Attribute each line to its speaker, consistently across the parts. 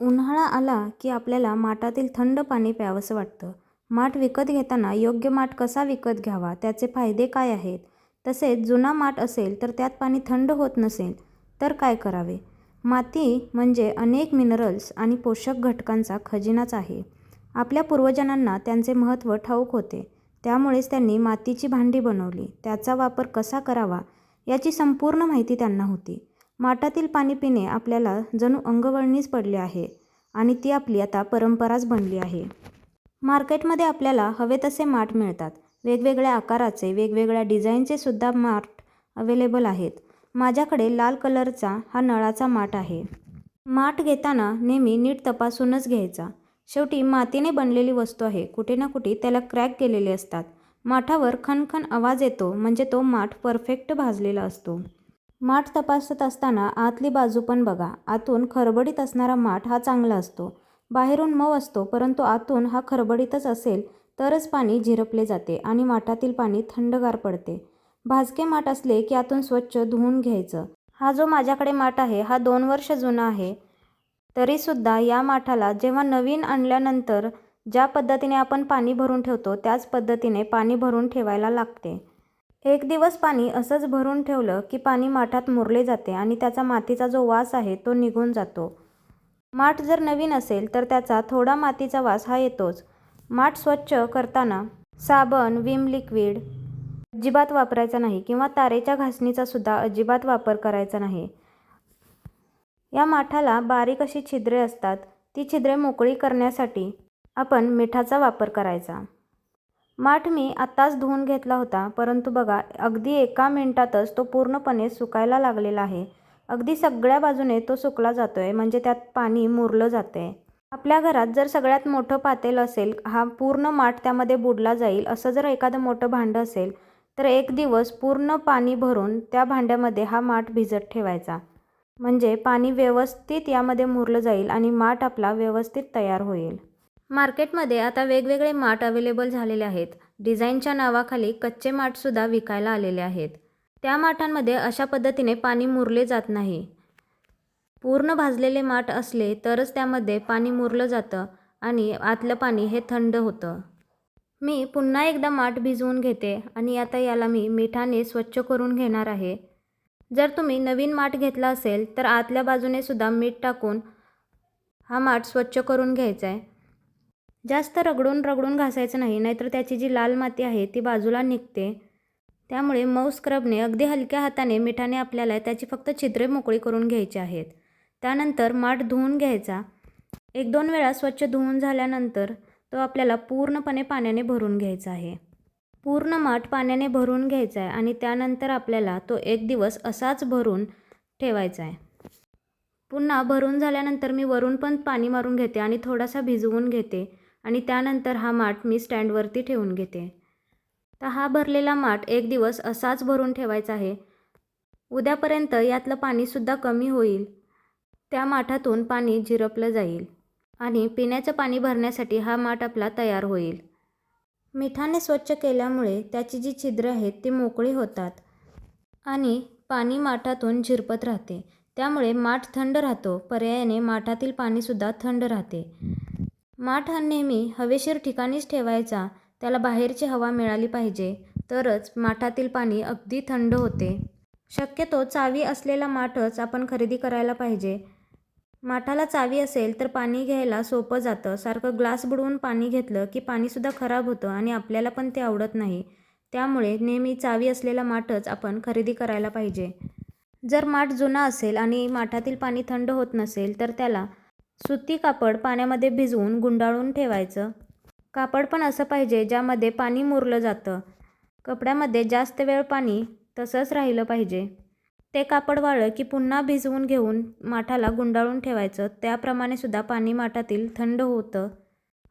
Speaker 1: उन्हाळा आला की आपल्याला माठातील थंड पाणी प्यावंसं वाटतं. माठ विकत घेताना योग्य माठ कसा विकत घ्यावा? त्याचे फायदे काय आहेत? तसेच जुना माठ असेल तर त्यात पाणी थंड होत नसेल तर काय करावे? माती म्हणजे अनेक मिनरल्स आणि पोषक घटकांचा खजिनाच आहे. आपल्या पूर्वजांना त्यांचे महत्त्व ठाऊक होते. त्यामुळेच त्यांनी मातीची भांडी बनवली. त्याचा वापर कसा करावा? याची संपूर्ण माहिती त्यांना होती. माठातील पाणी पिणे आपल्याला जणू अंगवळणीच पडले आहे आणि ती आपली आता परंपराच बनली आहे. मार्केटमध्ये आपल्याला हवे तसे माठ मिळतात. वेगवेगळ्या आकाराचे वेगवेगळ्या डिझाईनचे सुद्धा माठ अवेलेबल आहेत. माझ्याकडे लाल कलरचा हा नळाचा माठ आहे. माठ घेताना नेहमी नीट तपासूनच घ्यायचा. शेवटी मातीने बनलेली वस्तू आहे. कुठे ना कुठे त्याला क्रॅक गेलेले असतात. माठावर खनखन आवाज येतो म्हणजे तो माठ परफेक्ट भाजलेला असतो. माठ तपासत असताना आतली बाजू पण बघा. आतून खरबडीत असणारा माठ हा चांगला असतो. बाहेरून मऊ असतो परंतु आतून हा खरबडीतच असेल तरच पाणी झिरपले जाते आणि माठातील पाणी थंडगार पडते. भाजके माठ असले की आतून स्वच्छ धुवून घ्यायचं. हा जो माझ्याकडे माठ आहे हा दोन वर्ष जुना आहे. तरीसुद्धा या माठाला जेव्हा नवीन आणल्यानंतर ज्या पद्धतीने आपण पाणी भरून ठेवतो त्याच पद्धतीने पाणी भरून ठेवायला लागते. एक दिवस पाणी असंच भरून ठेवलं की पाणी माठात मुरले जाते आणि त्याचा मातीचा जो वास आहे तो निघून जातो. माठ जर नवीन असेल तर त्याचा थोडा मातीचा वास हा येतोच. माठ स्वच्छ करताना साबण विम लिक्विड अजिबात वापरायचा नाही किंवा तारेच्या घासणीचा सुद्धा अजिबात वापर करायचा नाही. या माठाला बारीक अशी छिद्रे असतात. ती छिद्रे मोकळी करण्यासाठी आपण मिठाचा वापर करायचा. माठ मी आत्ताच धुवून घेतला होता परंतु बघा अगदी एका मिनटातच तो पूर्णपणे सुकायला लागलेला आहे. अगदी सगळ्या बाजूने तो सुकला जातो आहे म्हणजे त्यात पाणी मुरलं जातं आहे आपल्या घरात जर सगळ्यात मोठं पातेल असेल हा पूर्ण माठ त्यामध्ये बुडला जाईल असं जर एखादं मोठं भांडं असेल तर एक दिवस पूर्ण पाणी भरून त्या भांड्यामध्ये हा माठ भिजत ठेवायचा. म्हणजे पाणी व्यवस्थित यामध्ये मुरलं जाईल आणि माठ आपला व्यवस्थित तयार होईल. मार्केटमध्ये आता वेगवेगळे माठ अवेलेबल झालेले आहेत. डिझाईनच्या नावाखाली कच्चे माठसुद्धा विकायला आलेले आहेत. त्या माठांमध्ये अशा पद्धतीने पाणी मुरले जात नाही. पूर्ण भाजलेले माठ असले तरच त्यामध्ये पाणी मुरलं जातं आणि आतलं पाणी हे थंड होतं. मी पुन्हा एकदा माठ भिजवून घेते आणि आता याला मी मिठाने स्वच्छ करून घेणार आहे. जर तुम्ही नवीन माठ घेतला असेल तर आतल्या बाजूने सुद्धा मीठ टाकून हा माठ स्वच्छ करून घ्यायचा आहे. जास्त रगडून रगडून घासायचं नाही नाहीतर त्याची जी लाल माती आहे ती बाजूला निघते. त्यामुळे मऊ स्क्रबने अगदी हलक्या हाताने मिठाने आपल्याला त्याची फक्त छिद्रे मोकळी करून घ्यायची आहेत. त्यानंतर माठ धुवून घ्यायचा. एक दोन वेळा स्वच्छ धुवून झाल्यानंतर तो आपल्याला पूर्णपणे पाण्याने भरून घ्यायचा आहे. पूर्ण माठ पाण्याने भरून घ्यायचा आहे आणि त्यानंतर आपल्याला तो एक दिवस असाच भरून ठेवायचा आहे. पुन्हा भरून झाल्यानंतर मी वरून पण पाणी मारून घेते आणि थोडासा भिजवून घेते. आणि त्यानंतर हा माठ मी स्टँडवरती ठेवून घेते. तर हा भरलेला माठ एक दिवस असाच भरून ठेवायचा आहे. उद्यापर्यंत यातलं पाणीसुद्धा कमी होईल. त्या माठातून पाणी झिरपलं जाईल आणि पिण्याचं पाणी भरण्यासाठी हा माठ आपला तयार होईल. मिठाने स्वच्छ केल्यामुळे त्याची जी छिद्रं आहेत ती मोकळी होतात आणि पाणी माठातून झिरपत राहते. त्यामुळे माठ थंड राहतो. पर्यायाने माठातील पाणीसुद्धा थंड राहते. माठ हा नेहमी हवेशीर ठिकाणीच ठेवायचा. त्याला बाहेरची हवा मिळाली पाहिजे. तरच माठातील पाणी अगदी थंड होते. शक्यतो चावी असलेला माठच आपण खरेदी करायला पाहिजे. माठाला चावी असेल तर पाणी घ्यायला सोपं जातं. सारखं ग्लास बुडवून पाणी घेतलं की पाणीसुद्धा खराब होतं आणि आपल्याला पण ते आवडत नाही. त्यामुळे नेहमी चावी असलेला माठच आपण खरेदी करायला पाहिजे. जर माठ जुना असेल आणि माठातील पाणी थंड होत नसेल तर त्याला सुती कापड पाण्यामध्ये भिजवून गुंडाळून ठेवायचं. कापड पण असं पाहिजे ज्यामध्ये पाणी मुरलं जातं. कपड्यामध्ये जास्त वेळ पाणी तसंच राहिलं पाहिजे. ते कापड वाळलं की पुन्हा भिजवून घेऊन माठाला गुंडाळून ठेवायचं. त्याप्रमाणे सुद्धा पाणी माठातील थंड होतं.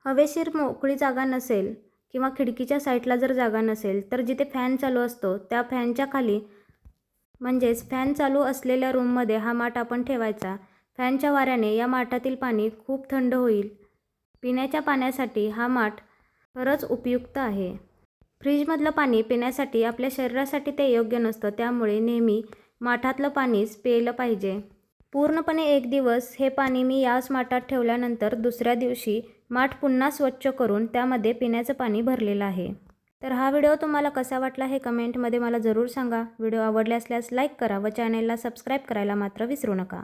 Speaker 1: हवेशीर मोकळी जागा नसेल किंवा खिडकीच्या साईडला जर जागा नसेल तर जिथे फॅन चालू असतो त्या फॅनच्या खाली म्हणजेच फॅन चालू असलेल्या रूममध्ये हा माठ आपण ठेवायचा. फॅनच्या वाऱ्याने या माठातील पाणी खूप थंड होईल. पिण्याच्या पाण्यासाठी हा माठ खरंच उपयुक्त आहे. फ्रीजमधलं पाणी पिण्यासाठी आपल्या शरीरासाठी ते योग्य नसतं त्यामुळे नेहमी माठातलं पाणीच प्यायलं पाहिजे. पूर्णपणे एक दिवस हे पाणी मी याच माठात ठेवल्यानंतर दुसऱ्या दिवशी माठ पुन्हा स्वच्छ करून त्यामध्ये पिण्याचं पाणी भरलेलं आहे. तर हा व्हिडिओ तुम्हाला कसा वाटला हे कमेंटमध्ये मला जरूर सांगा. व्हिडिओ आवडले असल्यास लाईक करा व चॅनेलला सबस्क्राईब करायला मात्र विसरू नका.